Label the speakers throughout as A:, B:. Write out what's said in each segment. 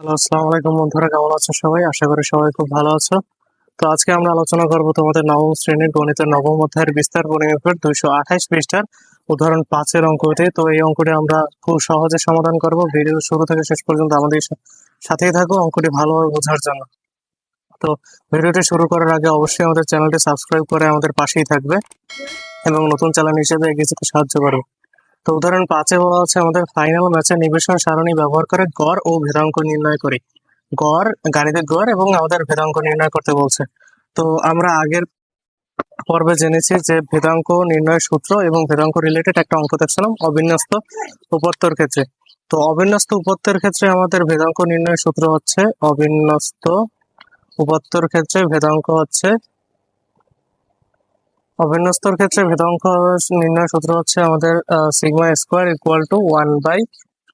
A: Hello, আসসালামু আলাইকুম বন্ধুরা, কেমন আছো সবাই? আশা করি সবাই খুব ভালো আছো। তো আজকে আমরা আলোচনা করব তোমাদের নবম শ্রেণির গণিতের নবম অধ্যায়ের বিস্তার পরিমাপের দুইশো আঠাইশ পৃষ্ঠার উদাহরণ পাঁচের অঙ্কটি। তো এই অঙ্কটি আমরা খুব সহজে সমাধান করব। ভিডিও শুরু থেকে শেষ পর্যন্ত আমাদের সাথেই থাকো অঙ্কটি ভালোভাবে বোঝার জন্য। তো ভিডিওটি শুরু করার আগে অবশ্যই আমাদের চ্যানেলটি সাবস্ক্রাইব করে আমাদের পাশেই থাকবে এবং নতুন চ্যানেল হিসেবে এগিয়ে যেতে সাহায্য করবে। তো উদাহরণ পাঁচে বলা হচ্ছে আমাদের ফাইনাল ম্যাচে নিবেশন সারণী ব্যবহার করে গড় ও ভেদাঙ্ক নির্ণয় করি। গড় গাণিতিক গড় এবং আমাদের ভেদাঙ্ক নির্ণয় করতে বলছে। তো আমরা আগের পর্বে জেনেছি যে ভেদাঙ্ক নির্ণয় সূত্র এবং ভেদাঙ্ক রিলেটেড একটা অঙ্ক দেখছিলাম, অবিন্যস্ত উপত্যর ক্ষেত্রে। তো অবিন্যস্ত উপত্যের ক্ষেত্রে আমাদের ভেদাঙ্ক নির্ণয় সূত্র হচ্ছে অবিন্যস্ত উপত্যর ক্ষেত্রে ভেদাঙ্ক হচ্ছে অবিন্যস্তর ক্ষেত্রে ভেদাঙ্ক নির্ণয় সূত্র হচ্ছে আমাদের sigma square equal to one by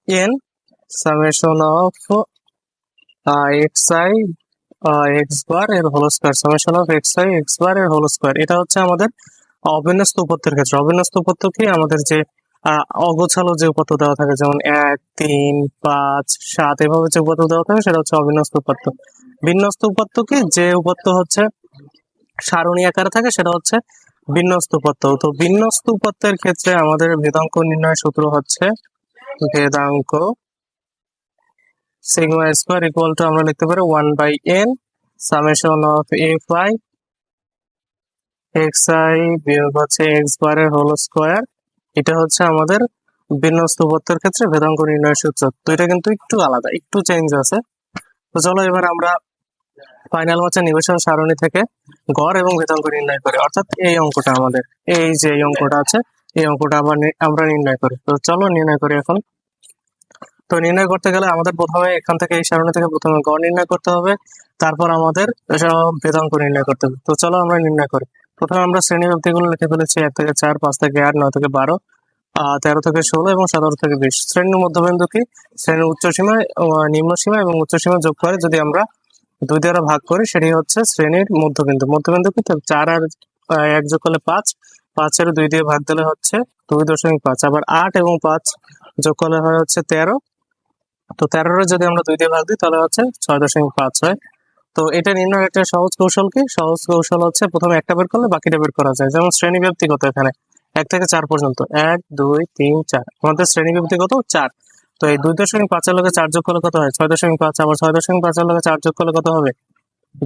A: N summation of X I X bar এর whole square summation of X I X bar এর হোল স্কোয়ার এটা হচ্ছে আমাদের অবিন্যস্ত উপত্যের ক্ষেত্রে। অবিন্যস্ত উপত্য কি? আমাদের যে অগোছালো যে উপত্য দেওয়া থাকে, যেমন এক, তিন, পাঁচ, সাত, এভাবে যে উপত্য দেওয়া থাকে, সেটা হচ্ছে অবিন্যস্ত উপত্য। বিন্যস্ত উপত্য কি? যে উপত্য হচ্ছে সারণী আকারে থাকে, সেটা হচ্ছে বিন্যস্ত উপত্য তো বিন্যস্ত উপত্যের ক্ষেত্রে আমাদের ভেদাঙ্ক নির্ণয় সূত্র হচ্ছে ভেদাঙ্ক সিগমা স্কোয়ার ইকুয়াল টু আমরা লিখতে পারি one by N summation of F I X I বিয়োগ হচ্ছে এক্স বারের হোল স্কোয়ার এটা হচ্ছে আমাদের বিন্যস্ত উপত্যের ক্ষেত্রে ভেদাঙ্ক নির্ণয় সূত্র। তো এটা কিন্তু একটু আলাদা, একটু চেঞ্জ আছে। তো চলো এবার আমরা ফাইনাল ম্যাচে নিবেশন সারণী থেকে গড় এবং ভেদাঙ্ক নির্ণয় করি। অর্থাৎ এই অঙ্কটা আমাদের, এই যে এই অঙ্কটা আছে, এই অঙ্কটা আবার আমরা নির্ণয় করি। তো চলো নির্ণয় করি এখন। তো নির্ণয় করতে গেলে আমাদের প্রথমে এখান থেকে এই সারণী থেকে প্রথমে গড় নির্ণয় করতে হবে, তারপর আমাদের সব নির্ণয় করতে হবে। তো চলো আমরা নির্ণয় করি। প্রথমে আমরা শ্রেণি ব্যক্তিগুলো লিখে ফেলেছি, এক থেকে চার, পাঁচ থেকে আট, নয় থেকে বারো আহ তেরো থেকে ষোলো এবং সতেরো থেকে বিশ। শ্রেণির মধ্যবিন্দু কি? শ্রেণির উচ্চ সীমা নিম্ন সীমা এবং উচ্চ সীমা যোগ করে যদি আমরা দুই দ্বারা ভাগ করি সেটি হচ্ছে শ্রেণির মধ্যবিন্দু। মধ্যবিন্দু কি? চার আর এক যোগ করলে পাঁচ, পাঁচের দুই দিয়ে ভাগ দিলে হচ্ছে দুই দশমিক পাঁচ। আবার আট এবং পাঁচ যোগ করলে হয় হচ্ছে তেরো। তো তেরোর যদি আমরা দুই দিয়ে ভাগ দিই, তাহলে হচ্ছে ছয় দশমিক পাঁচ হয়। তো এটা নির্ণয়ের একটা সহজ কৌশল কি? সহজ কৌশল হচ্ছে প্রথমে একটা বের করলে বাকিটা বের করা যায়। যেমন শ্রেণি ব্যক্তিগত এখানে, এক থেকে চার পর্যন্ত। এক, দুই, তিন, চার। আমাদের শ্রেণি ব্যক্তিগত চার। তো এই দুই দশমিক পাঁচের লগে চার যোগ করলে কত হয়? ছয় দশমিক পাঁচ, আবার ছয় দশমিক পাঁচের লগে চার যোগ করলে কত হবে?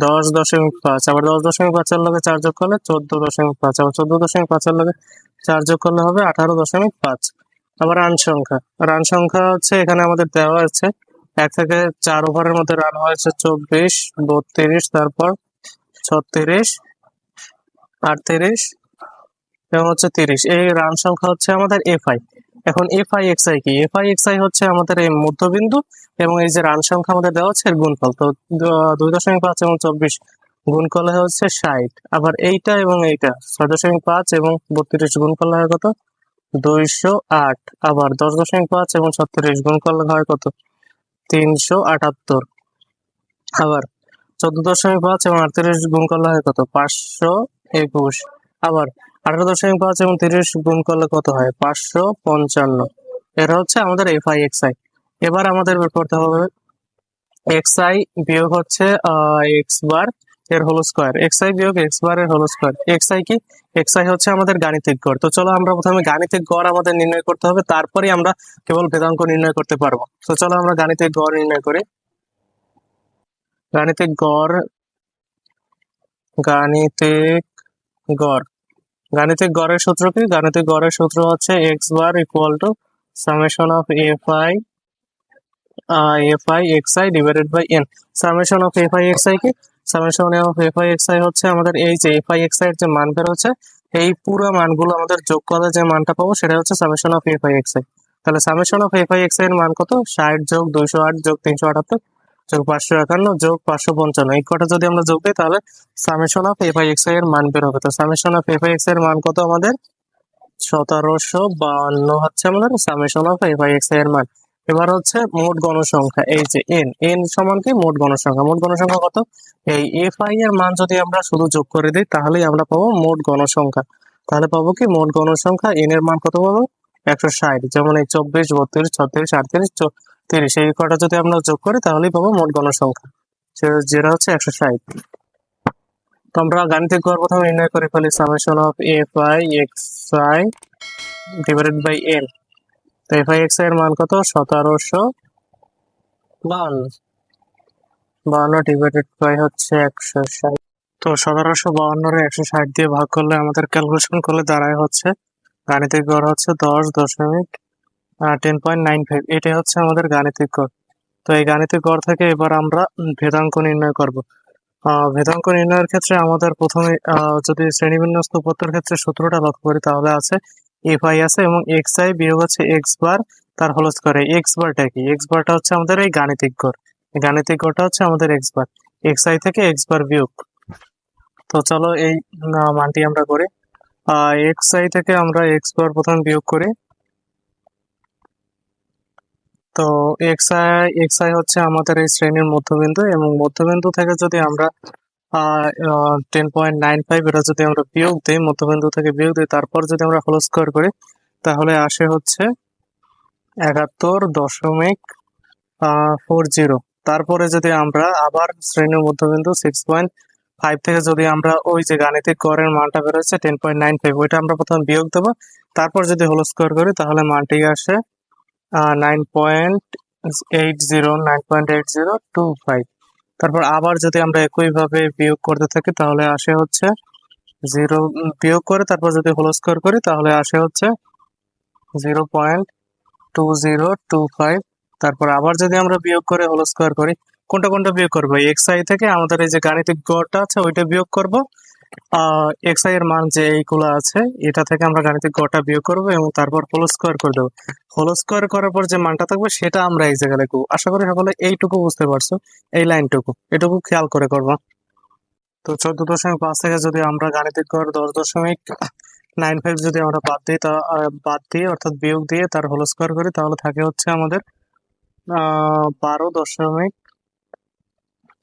A: দশ দশমিক পাঁচ, আবার দশ দশমিক পাঁচের লগে চার যোগ করলে চোদ্দ দশমিক পাঁচ, আবার চোদ্দ দশমিক পাঁচের লগে চার যোগ করলে হবে আঠারো দশমিক পাঁচ। আবার রান সংখ্যা রান সংখ্যা হচ্ছে এখানে আমাদের দেওয়া আছে, এক থেকে চার ওভারের মধ্যে রান হয়েছে চব্বিশ, বত্রিশ, তারপর ছত্রিশ, আটত্রিশ এবং হচ্ছে তিরিশ। এই রান সংখ্যা হচ্ছে আমাদের এফআই এখন এফ আই এক্স আই কি? এফ আই এক্স আই হচ্ছে আমাদের এই মধ্যবিন্দু এবং এই যে রান সংখ্যা আমাদের দেওয়া হচ্ছে এর গুণফল। তো দুই দশমিক পাঁচ এবং চব্বিশ গুণ করলে হচ্ছে ষাট। আবার এইটা এবং এইটা, ছয় দশমিক পাঁচ এবং বত্রিশ গুণ করলে হয় কত? দুইশো আট। আবার দশ দশমিক পাঁচ এবং ছত্রিশ গুণ করলে হয় কত? তিনশো আটাত্তর। আবার চোদ্দ দশমিক পাঁচ এবং আটত্রিশ গুণ করলে হয় কত? পাঁচশো একুশ। আবার আঠারো দশমিক পাঁচ এবং তিরিশ গুণ করলে কত হয়? পাঁচশো পঞ্চান্ন। এটা হচ্ছে আমাদের এফ আই এক্স আই এবার আমাদের বের করতে হবে এক্স আই বিয়োগ হচ্ছে এক্স বার এর হোল স্কোয়ার এক্স আই বিয়োগ এক্স বার এর হোল স্কোয়ার এক্স আই কি? এক্স আই হচ্ছে আমাদের গাণিতিক গড়। তো চলো আমরা প্রথমে গাণিতিক গড় আমাদের নির্ণয় করতে হবে তারপরে আমরা কেবল ভেদাঙ্ক নির্ণয় করতে পারব। তো চলো আমরা গাণিতিক গড় নির্ণয় করি। গাণিতিক গড় গাণিতিক গড়। গাণিতিক গড়ের সূত্র কি? গাণিতিক গড়ের সূত্র হচ্ছে X bar equal to summation of F I F I X I divided by N summation of F I X I কি? Summation of F I X I হচ্ছে আমাদের এই যে এফ আই এক্স আই এর যে মান বের হচ্ছে, এই পুরো মানগুলো আমাদের যোগ করলে যে মানটা পাবো সেটা হচ্ছে summation of F I X I তাহলে summation of F I X I এর মান কত? ষাট যোগ দুইশো আট যোগ তিনশো আটাত্তর। যোগ পাঁচশো একান্ন, যোগ পাঁচশো পঞ্চান্ন। এই কটা যদি আমরা যোগ দিই, তাহলে summation of F I X I এর মান বের হবে। তো সামেশন অফ এফ আই এক্সের মান কত আমাদের? সতেরোশো বাউন্ন হচ্ছে আমাদের সামেশন অফ এফ আই এক্সের মান। এবার হচ্ছে মোট গণসংখ্যা, এই যে এন এন সমান কি? মোট গণসংখ্যা। মোট গণসংখ্যা কত? এই এফ আই এর মান যদি আমরা শুধু যোগ করে দিই, তাহলেই আমরা পাবো মোট গণসংখ্যা। তাহলে পাবো কি? মোট গণসংখ্যা এন এর মান কত পাবো? একশো ষাট। যেমন এই চব্বিশ, বত্রিশ, ছত্রিশ, আটত্রিশ তিরিশ এই কটা যদি আমরা যোগ করি, তাহলেই পাবো মোট গণসংখ্যা। যেটা হচ্ছে একশো ষাট। তো আমরা গাণিতিক গড় প্রথমে নির্ণয় করে ফেলি। Summation of F I X I divided by N তো এফ আই এক্স আই এর মান কত? সতেরোশো বাউন্ন বাউন্ন ডিভাইডেড বাই হচ্ছে একশো ষাট। তো সতেরোশো বাউন্নরে একশো ষাট দিয়ে ভাগ করলে আমাদের ক্যালকুলেশন করলে দাঁড়ায় হচ্ছে গাণিতিক গড় হচ্ছে দশ দশমিক টেন পয়েন্ট নাইন ফাইভ এটাই হচ্ছে আমাদের গাণিতিক গড়। তো এই গাণিতিক গড় থেকে এবার আমরা ভেদাঙ্ক নির্ণয় করব। ভেদাঙ্ক নির্ণয়ের ক্ষেত্রে আমাদের প্রথমে যদি শ্রেণীবিন্যস্ত উপত্যর ক্ষেত্রে সূত্রটা লক্ষ্য করি, তাহলে আছে এফ আই আছে এবং এক্স আই বিয়োগ হচ্ছে এক্স বার তার হোল স্কোয়ারে এক্স বারটা কি? এক্স বারটা হচ্ছে আমাদের এই গাণিতিক গড়। গাণিতিক গড়টা হচ্ছে আমাদের এক্স বার এক্স আই থেকে এক্স বার বিয়োগ। তো চলো এই মানটি আমরা করি। এক্স আই থেকে আমরা এক্স বার প্রথম বিয়োগ করি। তো এক্স আই এক্স আই হচ্ছে আমাদের এই শ্রেণির মধ্যবিন্দু এবং মধ্যবিন্দু থেকে যদি আমরা টেন পয়েন্ট নাইন ফাইভ এটা যদি আমরা বিয়োগ দিই, মধ্যবিন্দু থেকে বিয়োগ দিই, তারপর যদি আমরা হোল স্কোয়ার করি, তাহলে আসে হচ্ছে একাত্তর দশমিক ফোর জিরো তারপরে যদি আমরা আবার শ্রেণির মধ্যবিন্দু সিক্স পয়েন্ট ফাইভ থেকে যদি আমরা ওই যে গাণিতিক গড়ের মানটা বেরোচ্ছে টেন পয়েন্ট নাইন ফাইভ ওইটা আমরা প্রথমে বিয়োগ দেবো। তারপর যদি হোল স্কোয়ার করি, তাহলে মানটি আসে nine point eight zero nine point eight zero two five তারপর আবার যদি আমরা একইভাবে বিয়োগ করতে থাকি, তাহলে আসে হচ্ছে জিরো বিয়োগ করে, তারপর যদি হোল স্কোয়ার করি, তাহলে আসে হচ্ছে zero point two zero two five তারপর আবার যদি আমরা বিয়োগ করে হোল স্কোয়ার করি, কোনটা কোনটা বিয়োগ করব? এক্স আই থেকে আমাদের এই যে গাণিতিক গড়টা আছে, ওইটা বিয়োগ করব। এক্স আই এর মান যে এইগুলো আছে, এটা থেকে আমরা গাণিতিক গড়টা বিয়োগ করব এবং তারপর হোল স্কোয়ার করে দেবো। হোল স্কোয়ার করার পর যে মানটা থাকবে, সেটা আমরা এই জায়গায় লিখব। আশা করি সকলে এইটুকু বুঝতে পারছ, এই লাইনটুকু। এটুকু খেয়াল করে করব। তো চোদ্দ দশমিক পাঁচ থেকে যদি আমরা গাণিতিক গড় দশ দশমিক নাইন ফাইভ যদি আমরা বাদ দিই, তা বাদ দিয়ে অর্থাৎ বিয়োগ দিয়ে তার হোল স্কোয়ার করি, তাহলে থাকে হচ্ছে আমাদের বারো দশমিক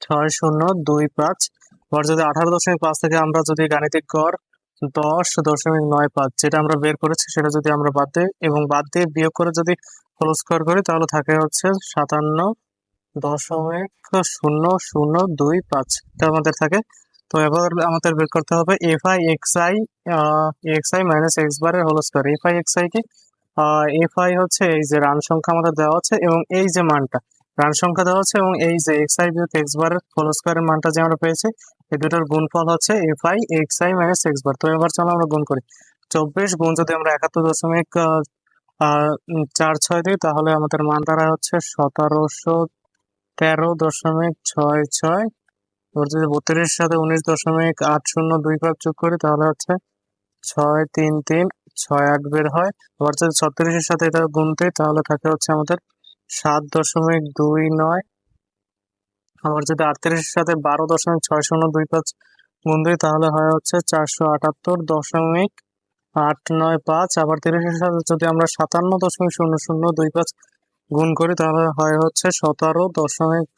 A: ছয় শূন্য দুই পাঁচ আবার যদি আঠারো দশমিক পাঁচ থেকে আমরা যদি গাণিতিক গড় দশ দশমিক নয় পাঁচ যেটা আমরা বের করেছি সেটা যদি আমরা বাদ দিই এবং বাদ দিয়ে বিয়োগ করে যদি হোল স্কোয়ার করি, তাহলে থাকে হচ্ছে সাতান্ন দশমিক শূন্য শূন্য দুই পাঁচ। এটা আমাদের থাকে। তো এবার আমাদের বের করতে হবে F I X I X I minus X বারের whole square F I X I কি? এফ আই হচ্ছে এই যে রান সংখ্যা আমাদের দেওয়া আছে এবং এই যে মানটা রান সংখ্যা দেওয়া আছে এবং এই যে এক্স আই বিয়োগ এক্স বারের হোল স্কোয়ারের মানটা যে আমরা পেয়েছি, এই দুটোর গুণফল হচ্ছে F I X I minus X bar তো এবার চলো আমরা গুণ করি। চব্বিশ গুণ যদি আমরা একাত্তর দশমিক চার ছয় দিই, তাহলে আমাদের মান দাঁড়ায় হচ্ছে সতেরোশো তেরো দশমিক ছয় ছয়। এবার যদি বত্রিশ সাথে উনিশ দশমিক আট শূন্য দুই পাঁচ যোগ করি, তাহলে হচ্ছে ছয় তিন তিন, ছয় আট বের হয়। এবার যদি ছত্রিশের সাথে এটা গুনতে তাহলে থাকে হচ্ছে আমাদের সাত দশমিক দুই নয়। আবার যদি আটত্রিশের সাথে বারো দশমিক ছয় শূন্য দুই পাঁচ গুণ দিই, তাহলে হয় হচ্ছে চারশো আটাত্তর দশমিক আট নয় পাঁচ। আবার তিরিশের সাথে যদি আমরা সাতান্ন দশমিক শূন্য শূন্য দুই পাঁচ গুণ করি, তাহলে হয় হচ্ছে সতেরো দশমিক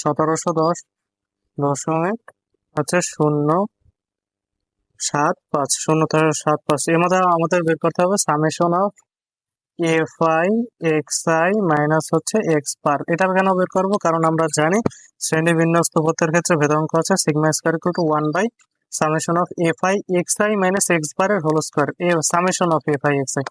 A: সতেরোশো দশ দশমিক হচ্ছে শূন্য সাত পাঁচ, শূন্য সাত পাঁচ। এর মধ্যে আমাদের বের করতে হবে summation of F I X I minus হচ্ছে এক্স পার এটা কেন বের করব? কারণ আমরা জানি শ্রেণি বিন্যস্ত পথের ক্ষেত্রে ভেদাঙ্ক আছে sigma square equal to one by summation of F I X I minus X বারের whole square A summation of F I X I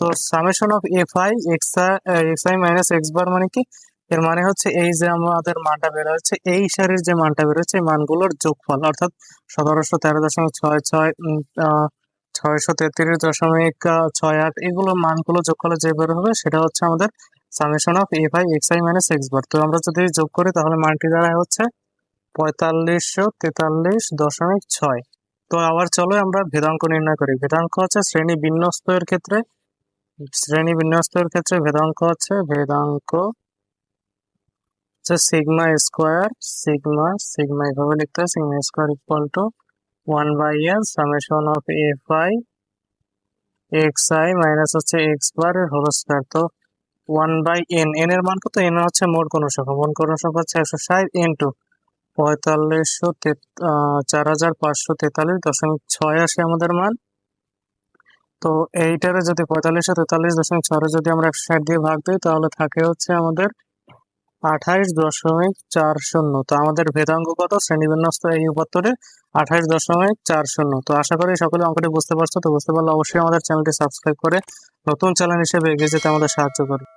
A: তো summation of F I X I X I minus X bar মানে কি? এর মানে হচ্ছে এই যে আমাদের মানটা বের হচ্ছে এই সারির যে মানটা বের হচ্ছে এই মানগুলোর যোগফল। অর্থাৎ সতেরোশো তেরো দশমিক ছয় ছয় ছয়শো তেত্রিশ দশমিক ছয় আট। এগুলো মানগুলো যোগ করলে যে বের হবে, সেটা হচ্ছে আমাদের summation of F I X I minus X bar তো আমরা যদি যোগ করি, তাহলে মানটি দাঁড়ায় হচ্ছে পঁয়তাল্লিশশো তেতাল্লিশ দশমিক ছয়। তো আবার চলো আমরা ভেদাঙ্ক নির্ণয় করি। ভেদাঙ্ক হচ্ছে শ্রেণি বিন্যস্তের ক্ষেত্রে, শ্রেণি বিন্যস্তের ক্ষেত্রে ভেদাঙ্ক হচ্ছে ভেদাঙ্ক হচ্ছে সিগমা স্কোয়ার সিগমা সিগমা এভাবে লিখতে হয় sigma square equal to one by N summation of F I X I minus হচ্ছে এক্স বার হোল স্কোয়ার তো ওয়ান বাই এন এন এর মান কত? এন হচ্ছে মোট কোন সংখ্যা। মোট কোন সংখ্যা হচ্ছে একশো ষাট এন টু পঁয়তাল্লিশশো চার হাজার পাঁচশো তেতাল্লিশ দশমিক ছয় আসে আমাদের মান। তো এইটারে যদি পঁয়তাল্লিশশো তেতাল্লিশ দশমিক ছয় যদি আমরা একশো ষাট দিয়ে ভাগ দিই, তাহলে থাকে হচ্ছে আমাদের আঠাইশ দশমিক চার শূন্য। তো আমাদের ভেদাঙ্গ কত? শ্রেণীবিন্যস্ত এই উপাত্তরে আঠাইশ দশমিক চার শূন্য। তো আশা করি সকলে অঙ্কটি বুঝতে পারছ। তো বুঝতে পারলে অবশ্যই আমাদের চ্যানেলটি সাবস্ক্রাইব করে নতুন চ্যানেল হিসেবে এগিয়ে যেতে আমাদের সাহায্য করবে।